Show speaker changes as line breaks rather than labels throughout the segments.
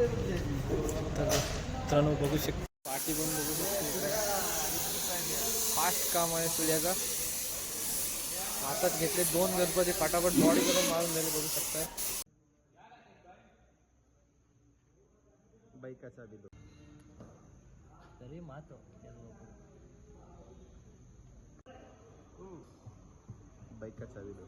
तर मित्रांनो बघू शकतो. पाठी पण बघू शकतो फास्ट काम आहे सूर्याचा. हातात घेतले दोन गणपती फटाफट बॉडी करून मारून झाले बघू शकताय
बाईकाचा बिलो
तरी मातो
बाईकाचा बिलो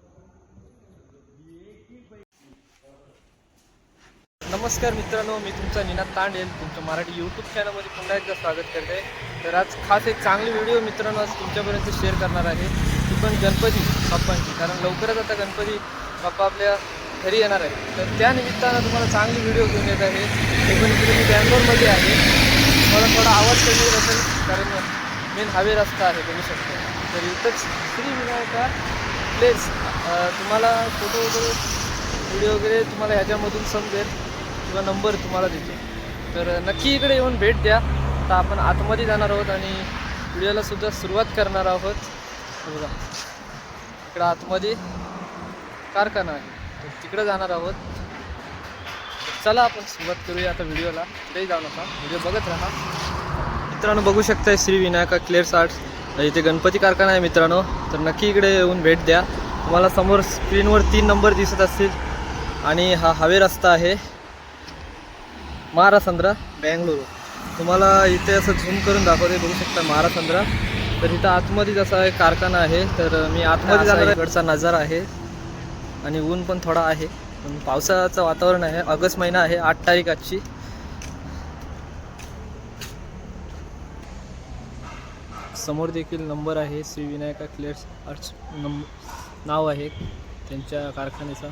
नमस्कार मित्रांनो मी तुमचा निनाद तांडेल. तुमच्या मराठी यूट्यूब चॅनलमध्ये पुन्हा एकदा स्वागत करते. तर आज खास एक चांगली व्हिडिओ मित्रांनो आज तुमच्यापर्यंत शेअर करणार आहे. ती पण गणपती बाप्पांची. कारण लवकरच आता गणपती बाप्पा आपल्या घरी येणार आहे तर त्या निमित्तानं तुम्हाला चांगली व्हिडिओ घेऊन येत आहे. ते पण इकडे मी बँगलोरमध्ये आहे. मला थोडा आवाज कमी येत असेल कारण मेन हवे रस्ता आहे बघू शकतो. तर इथंच श्री विनायका प्लेस तुम्हाला फोटो वगैरे व्हिडिओ वगैरे तुम्हाला ह्याच्यामधून समजेल. किंवा नंबर तुम्हाला देतो. तर नक्की इकडे येऊन भेट द्या. तर आपण आतमध्ये जाणार आहोत आणि व्हिडिओला सुद्धा सुरुवात करणार आहोत. बघा. इकडं आतमध्ये कारखाना आहे. तर तिकडं जाणार आहोत. चला आपण सुरुवात करूया आता व्हिडिओला. कुठेही जाऊ नका. व्हिडिओ बघत राहा. मित्रांनो बघू शकताय श्री विनायका क्लिअर्स आर्ट्स इथे गणपती कारखाना आहे मित्रांनो. तर नक्की इकडे येऊन भेट द्या. तुम्हाला समोर स्क्रीनवर तीन नंबर दिसत असतील. आणि हा हवे रस्ता आहे. महारासंद्रा बँगळुरू तुम्हाला इथे असं झूम करून दाखवते बघू शकता महारासंद्रा तर इथं आतमध्ये जसा एक कारखाना आहे तर मी आतमध्ये जाणार इकडचा नजारा आहे आणि ऊन पण थोडा आहे. पण पावसाचं वातावरण आहे. ऑगस्ट महिना आहे आठ तारीख आजची. समोर देखील नंबर आहे श्री विनायका क्लिअर्स आर्ट्स नंब नाव आहे त्यांच्या कारखान्याचा.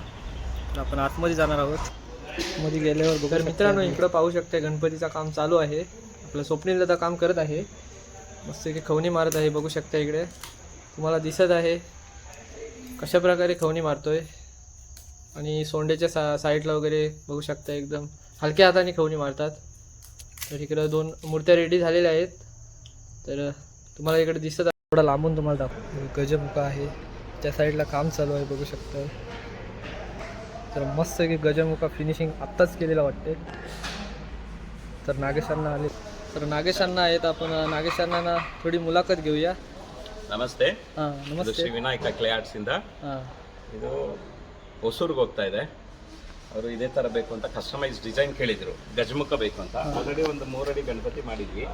तर आपण आतमध्ये जाणार आहोत. मध्ये गेल्यावर बघू तर मित्रांनो इकडं पाहू शकता गणपतीचं काम चालू आहे. आपलं स्वप्नील दादा काम करत आहे. मस्त की खवणी मारत आहे बघू शकता इकडे. तुम्हाला दिसत आहे कशा प्रकारे खवणी मारतोय. आणि सोंड्याच्या सा साईडला वगैरे बघू शकता एकदम. हलक्या हाताने खवणी मारतात. तर इकडं दोन मूर्त्या रेडी झालेल्या आहेत. तर तुम्हाला इकडे दिसत आहे. थोडा लांबून तुम्हाला दाखव गजमुखा आहे. त्या साईडला काम चालू आहे बघू शकता. तर मस्त की गजमुखा फिनिशिंग आत्ताच केलेलं वाटते तर नागेशांना आले तर नागेशांना आहेत आपण नागेशांना थोडी मुलाखत घेऊया
ನಮಸ್ತೆ
ಹಾಂ
ಇದು
ನಮಸ್ತೆ
ಶ್ರೀ ವಿನಾಯಕ ಕ್ಲೇ ಆರ್ಟ್ಸ್ ಇಂದ
ಹಾಂ
ಇದು ಹೊಸೂರ್ಗೆ ಹೋಗ್ತಾ ಇದೆ ಅವರು ಇದೇ ತರ ಬೇಕು ಅಂತ ಕಸ್ಟಮೈಸ್ ಡಿಸೈನ್ ಕೇಳಿದ್ರು ಗಜಮುಖ ಬೇಕು ಅಂತ ಆಲ್ರೆಡಿ ಒಂದು ಮೂರಡಿ ಗಣಪತಿ ಮಾಡಿದ್ವಿ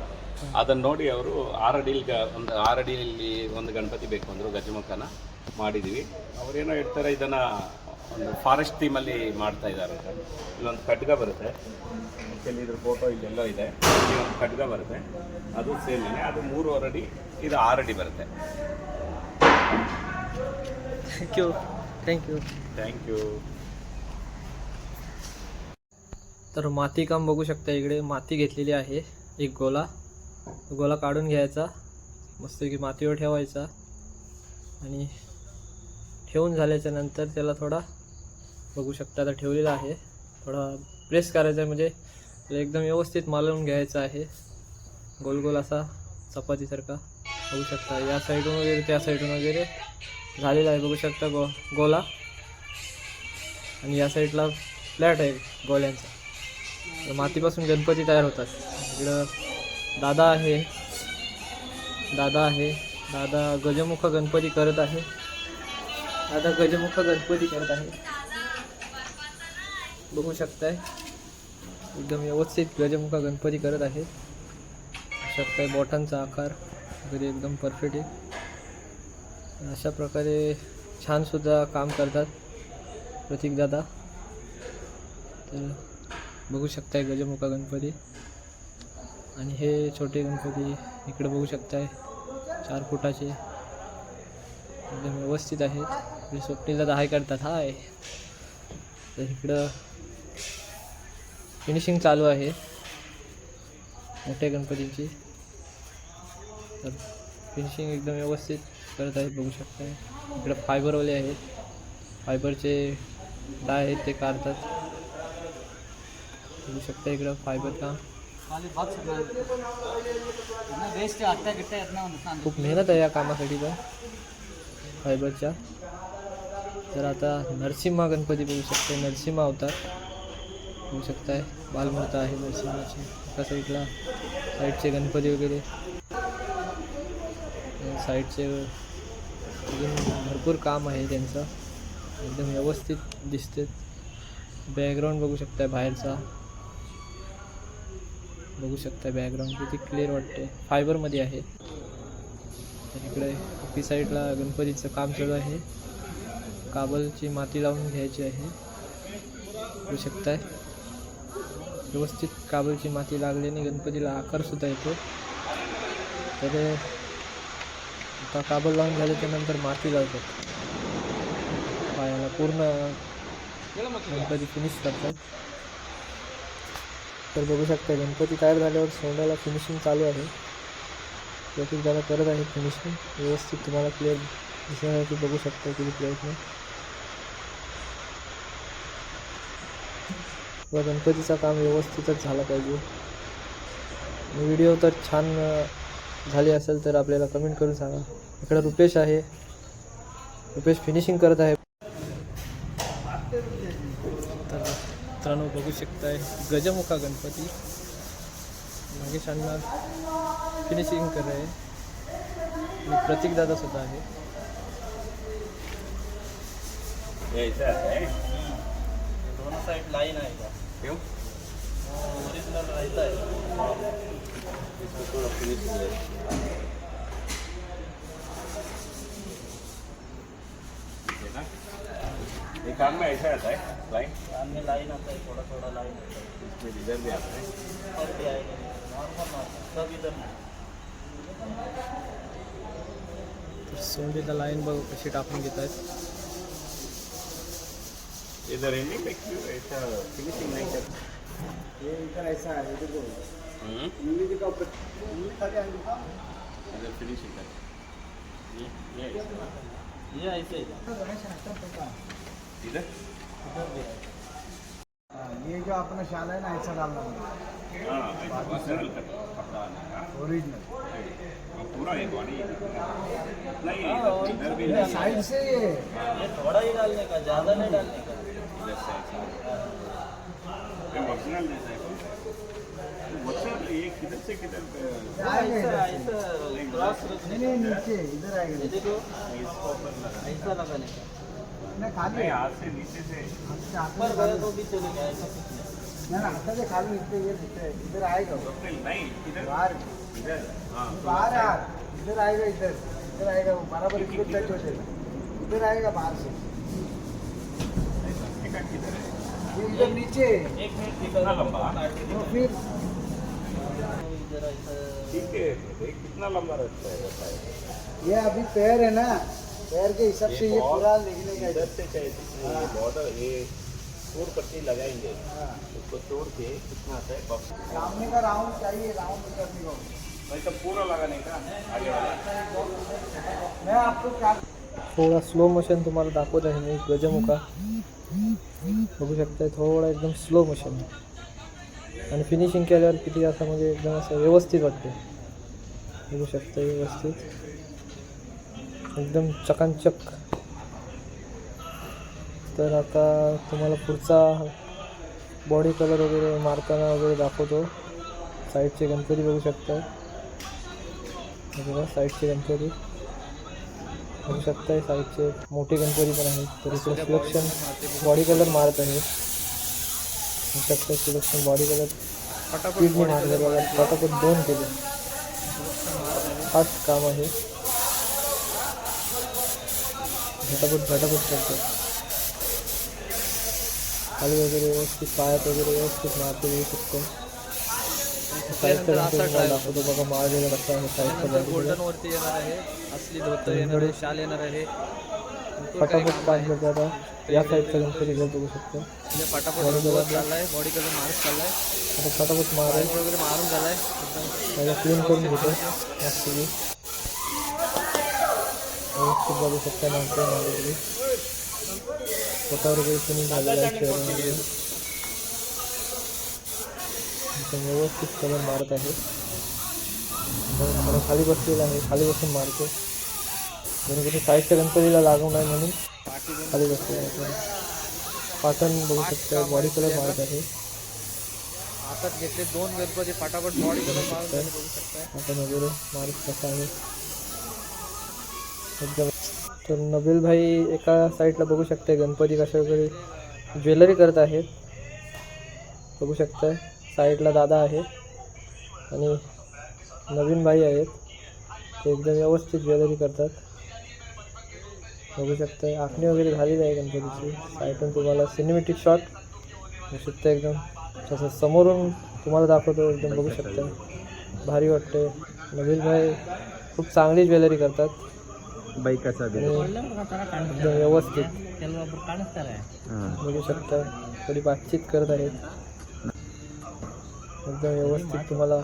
ಅದನ್ನ ನೋಡಿ ಅವರು ಆರಡಿ ಒಂದು ಆರಡಿಯಲ್ಲಿ ಒಂದು ಗಣಪತಿ ಬೇಕು ಅಂದ್ರು ಗಜಮುಖನ ಮಾಡಿದ್ವಿ ಅವ್ರೇನೋ ಹೇಳ್ತಾರೆ ಇದನ್ನ ಒಂದು ಫಾರೆಸ್ಟ್ ಥೀಮಲ್ಲಿ ಮಾಡ್ತಾ ಇದ್ದಾರೆ ಅಂತ. ಇಲ್ಲೊಂದು ಖಡ್ಗ ಬರುತ್ತೆ ಆ್ಯಕ್ಚುಲಿ ಇದ್ರ ಫೋಟೋ ಇಲ್ಲೆಲ್ಲೋ ಇದೆ ಇಲ್ಲಿ ಒಂದು ಖಡ್ಗ ಬರುತ್ತೆ ಅದು ಸೇಮೇನೆ ಅದು ಮೂರುವರೆ ಅಡಿ ಇದು ಆರಡಿ ಬರುತ್ತೆ
थँक्यू थँक्यू
ಥ್ಯಾಂಕ್ ಯು
तर माती काम बघू शकता इकडे माती घेतलेली आहे एक गोला तो गोला काढून घ्यायचा मस्त की मातीवर ठेवायचा आणि ठेवून झाल्याच्या नंतर त्याला थोडा बघू शकता आता ठेवलेला आहे. थोडा प्रेस करायचा आहे म्हणजे एकदम व्यवस्थित मालवून घ्यायचा आहे. गोल गोल असा चपातीसारखा बघू शकता. या साईडून वगैरे त्या साईडून वगैरे झालेला आहे. बघू शकता गो गोला. आणि या साईडला फ्लॅट आहे गोल्यांचा. तर मातीपासून गणपती तयार होतात. इकडं दादा आहे. दादा आहे. दादा गजमुख गणपती करत आहे. दादा गजमुख गणपती करत आहे. बघू शकताय. एकदम व्यवस्थित गजमुखा गणपती करत आहे. शकताय बोटांचा आकार वगैरे एकदम परफेक्ट आहे. अशा प्रकारे छानसुद्धा काम करतात प्रतीक दादा. तर बघू शकताय गजमुखा गणपती. आणि हे छोटे गणपती इकडे बघू शकताय. चार फुटाचे. एकदम व्यवस्थित आहेत. इकडे स्वप्नीला हाय करतात. हाय. तर इकडं फिनिशिंग चालू आहे. मोठ्या गणपतींची. तर फिनिशिंग एकदम व्यवस्थित करत आहेत बघू शकता इकडे फायबरवाले आहेत. फायबरचे डाय आहेत ते काढतात. बघू शकता इकडं फायबर काम खूप मेहनत आहे या कामासाठी पण. फायबरच्या तर आता नरसिम्हा गणपती बघू शकते नरसिंहा अवतार. होऊ शकताय बालमूर्त आहे नरसिंहाची एका साईडला साईडचे गणपती वगैरे. साईडचे अजून भरपूर काम आहे त्यांचं. एकदम व्यवस्थित दिसते. बॅकग्राऊंड बघू शकताय बाहेरचा. बघू शकता बॅकग्राऊंड किती क्लिअर वाटते. फायबरमध्ये आहे. इकडे पी साईडला गणपतीचं काम चालू आहे. काबलची माती लावून घ्यायची आहे. बघू शकताय. व्यवस्थित काबलची माती लागल्याने गणपतीला आकारसुद्धा येतो. तर आता काबल लावून झाल्याच्यानंतर माती लावतात पायाला पूर्ण गणपती फिनिश करतात. तर बघू शकता गणपती तयार झाल्यावर सोन्याला फिनिशिंग चालू आहे. प्रत्येक त्याला करत आहे फिनिशिंग व्यवस्थित तुम्हाला प्लेअर दिसण्यासाठी बघू शकता किती प्रयत्न व गणपतीचा काम व्यवस्थितच झाला पाहिजे. व्हिडिओ तर छान झाली असेल तर आपल्याला कमेंट करून सांगा. इकडं रुपेश आहे. रुपेश फिनिशिंग करत आहे. तर मित्रांनो बघू शकताय गजमुखा गणपती. नागेश अण्णा फिनिशिंग कर आहे आणि प्रतीक दादा सुद्धा आहे.
आहे.
दोनों साइड लाइन आएगा
क्यों?
ओरिजिनल रहता है
इसको थोड़ा फिनिशिंग है ठीक ना ये काम में ऐसा आता है लाइन
कान में लाइन आता है थोड़ा थोड़ा लाइन आता है।
इसमें रिज़र्व भी आता है।
और भी आएगा नॉर्मल नॉर्मल सब इधर
तर सोंडीला लाईन बघ कशी टाकून घेत आहेत
इधर है नहीं क्यों ऐसा फिनिशिंग नहीं कर
ये इधर ऐसा है इधर को
हम्म?
उंगली का ऊपर उंगली
इधर फिनिशिंग कर। ये ये
ये ऐसे।
इधर
हाँ, ये जो अपना शाल है ना ऐसा डालना
हाँ। ओरिजिनल
ओरिजिनल
ये पूरा नहीं नहीं
साइड से ये। ये थोड़ा ही डालने का ज़्यादा नहीं डालने का।
इधर
नहीं नहीं नीचे इधर आएगा खाली
हाथ से नीचे से
ऊपर गए तो भी ना हाथ से खाली ये दिखते इधर आएगा
नहीं इधर
बाहर
इधर
बाहर यार इधर आएगा इधर इधर आएगा बराबर इसको टच हो जाएगा इधर आएगा बाहर से
किधर है
इधर नीचे।
एक मिनट कितना लंबा?
तो फिर
ठीक है कितना लंबा रहता है बताइए।
ये अभी पैर है ना पैर के हिसाब से ये पूरा लिखने का
इधर से चाहिए बॉर्डर ये तोड़ पट्टी लगाएँगे।
हाँ।
उसको तोड़ के कितना आता है
सामने का राउंड चाहिए राउंड करने को।
वैसा पूरा लगाने का? आगे वाला।
मैं आपको क्या
थोडा स्लो मोशन तुम्हाला दाखवत आहे मी. गजमुखा. बघू शकता थोडा एकदम स्लो मोशन आणि फिनिशिंग केल्यावर किती असं म्हणजे एकदम असं व्यवस्थित वाटते बघू शकता व्यवस्थित. एकदम चकांचक. तर आता तुम्हाला पुढचा बॉडी कलर वगैरे मारताना वगैरे दाखवतो. साईडचे गणपती बघू शकता साईडचे गणपती. बघू शकताय साईडचे मोठे गणपती पण आहेत तर इकडे सिलेक्शन बॉडी कलर मारत आहे बघू शकता सिलेक्शन बॉडी कलर स्पीडने मारले बघा फटाफट दोन केले फास्ट काम आहे झटापट झटापट करतात खाली वगैरे व्यवस्थित पायात वगैरे व्यवस्थित मारते येऊ शकतो दाखवतो बघा मारलेला कसा आहे साईडचा बॉडी
गोल्डन वरती येणार आहे असली धोतर येणार आहे शाल येणार आहे.
फटाफट आता. या साईडचा गणपती बघू शकतो.
फटाफट चाललाय बॉडी कलर मारत चाललाय.
आता फटाफट
रंग वगैरे मारून झालाय.
त्याला क्लीन करून घेतो. व्यवस्थित बघू शकता मागे स्वतःवर वगैरे फिनिश झालेलं आहे. एकदम व्यवस्थित कलर मारत आहे. मला खाली बसलेला आहे खाली बसून मारतो. गणपती साईडच्या गणपतीला लागू नाही म्हणून खाली बसलेला आहे. पाटण बघू शकता बॉडी कलर मारत आहे.
हातात घेतले दोन गणपती फटाफट बॉडी बघू शकताय
आपण वगैरे माणूस कसा आहे. एकदम. तर नबील भाई एका साईडला बघू शकते गणपती कशा वगैरे ज्वेलरी करत आहेत. बघू शकताय. साईडला दादा आहे. आणि नवीन भाई आहेत. ते एकदम व्यवस्थित ज्वेलरी करतात. बघू शकताय आखणी वगैरे झालेली आहे गणपतीची. साईडून तुम्हाला सिनेमॅटिक शॉट बघू शकता एकदम. तसं समोरून तुम्हाला दाखवतो एकदम बघू शकता भारी वाटते नवीन भाई खूप चांगली ज्वेलरी करतात.
बाईकाचा
एकदम व्यवस्थित. बघू शकता थोडी बातचीत करत आहेत. एकदम व्यवस्थित तुम्हाला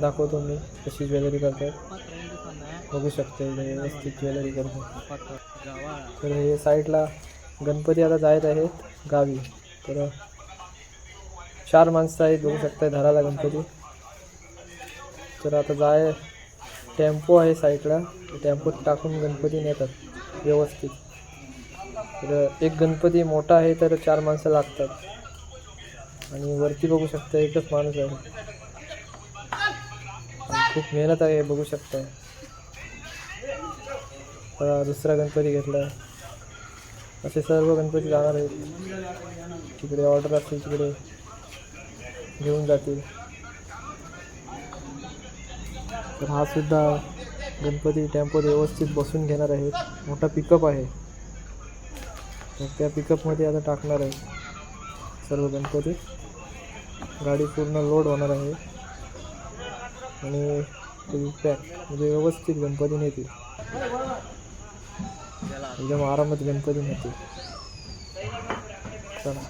दाखवतो मी कशी ज्वेलरी करतात. बघू शकते व्यवस्थित ज्वेलरी करतात. तर हे साईडला गणपती आता जायत आहेत गावी. तर चार माणसं आहेत बघू शकता धराला गणपती. तर आता जाय टेम्पो आहे साईडला. टेम्पोत टाकून गणपती नेतात व्यवस्थित. तर एक गणपती मोठा आहे तर चार माणसं लागतात. आणि वरती बघू शकता एकच माणूस आहे. आणि खूप मेहनत आहे बघू शकता. दुसरा गणपती घेतला असे सर्व गणपती जाणार आहेत. तिकडे ऑर्डर असतील तिकडे घेऊन जातील. तर हा सुद्धा गणपती टेम्पो व्यवस्थित बसून घेणार आहेत. मोठा पिकअप आहे. तर त्या पिकअपमध्ये आता टाकणार आहे सर्व गणपतीत गाडी पूर्ण लोड होणार आहे. आणि पॅक म्हणजे व्यवस्थित गणपती नेतील. एकदम आरामात गणपती नेतील. चला.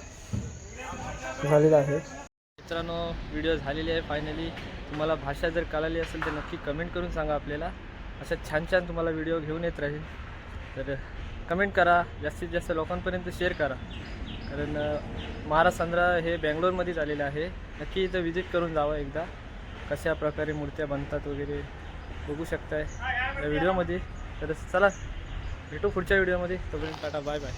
झालेलं आहे.
मित्रांनो व्हिडिओ झालेली आहे फायनली तुम्हाला भाषा जर कळाली असेल तर नक्की कमेंट करून सांगा आपल्याला. अशा छान छान तुम्हाला व्हिडिओ घेऊन येत राहील तर कमेंट करा जास्तीत जास्त लोकांपर्यंत शेअर करा. कारण महाराज संद्रा हे बँगलोरमध्येच आलेलं आहे. नक्की इथं व्हिजिट करून जावं एकदा. कशा प्रकारे मूर्त्या बनतात वगैरे बघू शकताय या व्हिडिओमध्ये तर चला भेटू पुढच्या व्हिडिओमध्ये तोपर्यंत टाटा बाय बाय